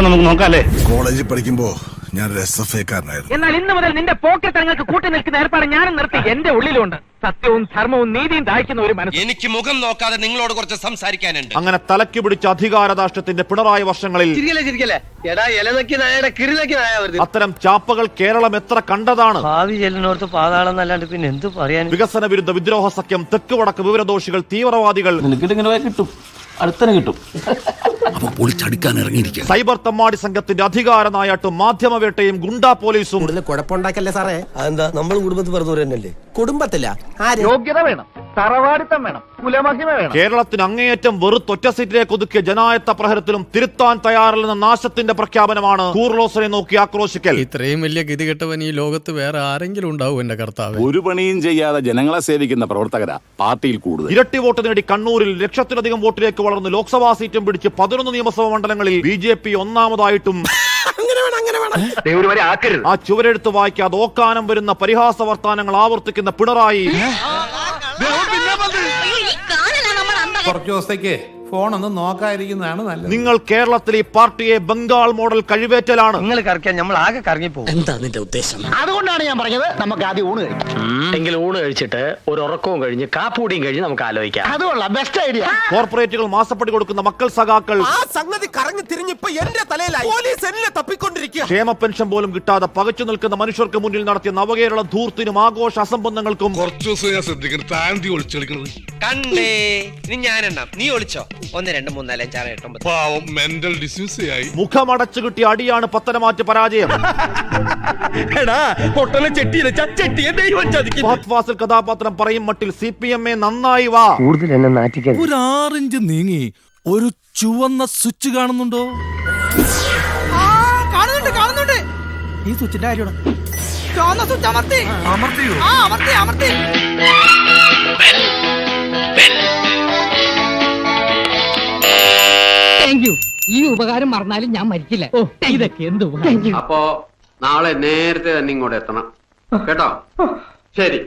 അപ്പൊ നമുക്ക് നോക്കാം അല്ലേ കോളേജിൽ പഠിക്കുമ്പോ ഞാൻ ഒരു എസ് എഫ് ഐക്കാരനായിരുന്നു എന്നാൽ ഇന്ന് മുതൽ നിന്റെ പോക്കറ്റ് പോക്കറ്റങ്ങൾക്ക് കൂട്ടി നിൽക്കുന്ന ഏർപ്പാട് ഞാനും നിർത്തി. എന്റെ ഉള്ളിലുണ്ട്. സത്യവും ധർമ്മവും നീതിയും ദാഹിക്കുന്ന ഒരു മനസ്സ്. എനിക്ക് മുഖം നോക്കാതെ നിങ്ങളോട് കുറച്ച് സംസാരിക്കാനുണ്ട്. അങ്ങനെ തലയ്ക്ക് പിടിച്ച അധികാരദാഷ്ട്യത്തിന്റെ പിണറായ വർഷങ്ങളിൽ ചിരിക്കല്ലേ ചിരിക്കല്ലേ? എടാ ഇലനക്കി നായയുടെ കിരിലക്കി നായ വരുന്നത് അത്തരം ചാപ്പകൾ കേരളം എത്ര കണ്ടതാണ്? ഭാവി ചെല്ലിനോർത്ത് പാതാളം എന്നല്ലാണ്ട് പിന്നെ എന്ത് പറയാൻ? വികസന വിരുദ്ധ വിദ്രോഹ സഖ്യം തെക്ക് വടക്ക് വിവരദോഷികൾ തീവ്രവാദികൾ. കിട്ടും. അടുത്തന്നെ കിട്ടും. അവൻ പൊളിച്ചടുക്കാൻ ഇറങ്ങിയിരിക്കുക സൈബർ തമ്മാടി സംഘത്തിന്റെ അധികാര നായാട്ടും മാധ്യമവേട്ടയും ഗുണ്ടാ പോലീസും കൂടുതൽ കുഴപ്പമുണ്ടാക്കല്ലേ സാറേ? അതെന്താ? നമ്മൾ കുടുംബത്തിൽ തന്നെയല്ലേ? കുടുംബത്തില്ല ആര്? യോഗ്യത വേണം. തറവാടിത്തം വേണം. കുലമഹിമ വേണം. കേരളത്തിന് അങ്ങേയറ്റം വെറുത്തൊറ്റ സീറ്റിലേക്ക് ഒതുക്കിയ ജനായത്ത പ്രഹരത്തിലും തിരുത്താൻ തയ്യാറില്ലെന്ന നാശത്തിന്റെ പ്രഖ്യാപനമാണ് കൂർലോസിനെ നോക്കി ആക്രോശിക്കൽ. ഇത്രയും വലിയ ഗതി കെട്ടവൻ ഈ ലോകത്ത് വേറെ ആരെങ്കിലും ഉണ്ടാവും എന്റെ കർത്താവ്. ഒരു പണിയും ചെയ്യാതെ ജനങ്ങളെ സേവിക്കുന്ന പ്രവർത്തകരാ പാർട്ടിയിൽ കൂടുതൽ. ഇരട്ടി വോട്ട് നേടി കണ്ണൂരിൽ ലക്ഷത്തിലധികം വോട്ടിലേക്ക് വളർന്ന് ലോക്സഭാ സീറ്റും പിടിച്ച് പതിനൊന്ന് നിയമസഭാ മണ്ഡലങ്ങളിൽ ബി ജെ പി ഒന്നാമതായിട്ടും ആക്കരുത്. ആ ചുവരെടുത്ത് വായിക്കാതെ ഓക്കാനം വരുന്ന പരിഹാസ വർത്താനങ്ങൾ ആവർത്തിക്കുന്ന പിണറായി. കുറച്ചു ദിവസത്തേക്ക് ഫോൺ ഒന്ന് നോക്കാതിരിക്കുന്നതാണ് നല്ലത്. നിങ്ങൾ കേരളത്തിൽ ഈ പാർട്ടിയെ ബംഗാൾ മോഡൽ കഴിവേറ്റലാണ്. നിങ്ങൾ കറക്കാൻ നമ്മൾ ആകെ കറങ്ങി പോകും എന്താ നിന്റെ ഉദ്ദേശം? അതുകൊണ്ടാണ് ഞാൻ പറഞ്ഞത് നമുക്ക് ആദ്യം ഊണ് കഴിക്കാം. എങ്കിൽ ഊണ് കഴിച്ചിട്ട് ഒരു ഉറക്കവും കഴിഞ്ഞ് കാപ്പൂടിയും കഴിഞ്ഞ് നമുക്ക് ആലോചിക്കാം. അത് കൊള്ളാം. ബെസ്റ്റ് ഐഡിയ കോർപ്പറേറ്റുകൾ മാസപ്പെട്ടി കൊടുക്കുന്ന മക്കൾ സഖാക്കൾ. ആ സംഗതി കറങ്ങി തിരിഞ്ഞിപ്പോ എന്റെ തലയിലായി. പോലീസ് എന്നെ തപ്പിക്കൊണ്ടിരിക്കുക. ക്ഷേമ പെൻഷൻ പോലും കിട്ടാതെ പകച്ചു നിൽക്കുന്ന മനുഷ്യർക്ക് മുന്നിൽ നടത്തിയ നവകേരള ധൂർത്തിനും ആഘോഷ അസംബന്ധങ്ങൾക്കും കുറച്ചു ദിവസം ഞാൻ ശ്രദ്ധിക്കുന്നത് താണ്ടി ഒളിച്ചെടുക്കുന്നത് കളിക്കണത് കണ്ടേ. ഇനി ഞാൻ ഞാനെണ്ണം. നീ ഒളിച്ചോ. ഒന്ന് രണ്ട് മൂന്ന് നാല് അഞ്ചാറ് എട്ട് ഒമ്പത്. പാവം മെന്റൽ ഡിസ്യൂസ് ആയി മുഖമടച്ചു കിട്ടിയ അടിയാണ് പത്തനമാറ്റ് പരാജയം. ഫഹദ് ഫാസിൽ കഥാപാത്രം പറയും മട്ടിൽ സി പി എം എ നന്നായി വാ. കൂടുതൽ എന്നെ നാറ്റിക്കരുത്. ഒരു ആറിഞ്ച് നീങ്ങി ഒരു ചുവന്ന സ്വിച്ച് കാണുന്നുണ്ടോ? കാണുന്നുണ്ട് കാണുന്നുണ്ട്. ഈ സ്വിച്ചിന്റെ കാര്യമാണ്? ചുവന്ന സ്വിച്ച് അമർത്തി. അമർത്തിയോ? ആ അമർത്തി അമർത്തി. താങ്ക് യു ഈ ഉപകാരം മറന്നാലും ഞാൻ മരിക്കില്ല. ഓ ഇതൊക്കെ എന്ത് അപ്പോ നാളെ നേരത്തെ തന്നെ ഇങ്ങോട്ട് എത്തണം. കേട്ടോ? ശരി.